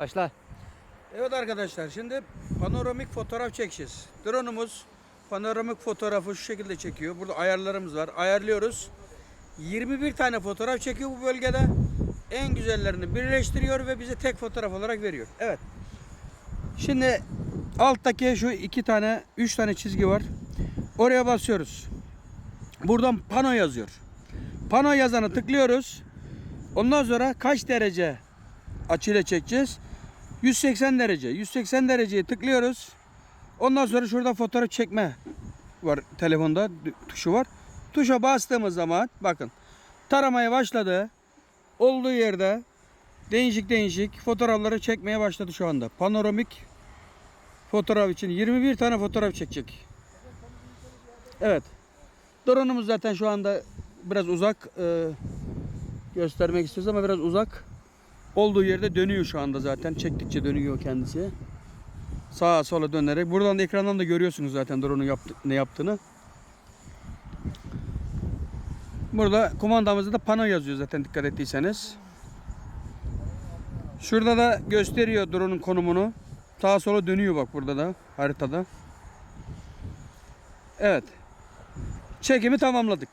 Başla. Evet arkadaşlar şimdi panoramik fotoğraf çekeceğiz. Drone'umuz panoramik fotoğrafı şu şekilde çekiyor. Burada ayarlarımız var. Ayarlıyoruz. 21 tane fotoğraf çekiyor bu bölgede. En güzellerini birleştiriyor ve bize tek fotoğraf olarak veriyor. Evet. Şimdi alttaki şu iki tane, üç tane çizgi var. Oraya basıyoruz. Buradan pano yazıyor. Pano yazanı tıklıyoruz. Ondan sonra kaç derece açıyla çekeceğiz? 180 derece. 180 dereceyi tıklıyoruz. Ondan sonra şurada fotoğraf çekme var telefonda tuşu var. Tuşa bastığımız zaman bakın taramaya başladı. Olduğu yerde değişik değişik fotoğrafları çekmeye başladı şu anda. Panoramik fotoğraf için 21 tane fotoğraf çekecek. Evet. Drone'umuz zaten şu anda biraz uzak e, göstermek istiyoruz ama biraz uzak. Olduğu yerde dönüyor şu anda zaten. Çektikçe dönüyor kendisi. Sağa sola dönerek. Buradan da ekrandan da görüyorsunuz zaten drone'un yaptı, ne yaptığını. Burada kumandamızda da pano yazıyor zaten dikkat ettiyseniz. Şurada da gösteriyor drone'un konumunu. Sağa sola dönüyor bak burada da haritada. Evet. Çekimi tamamladık.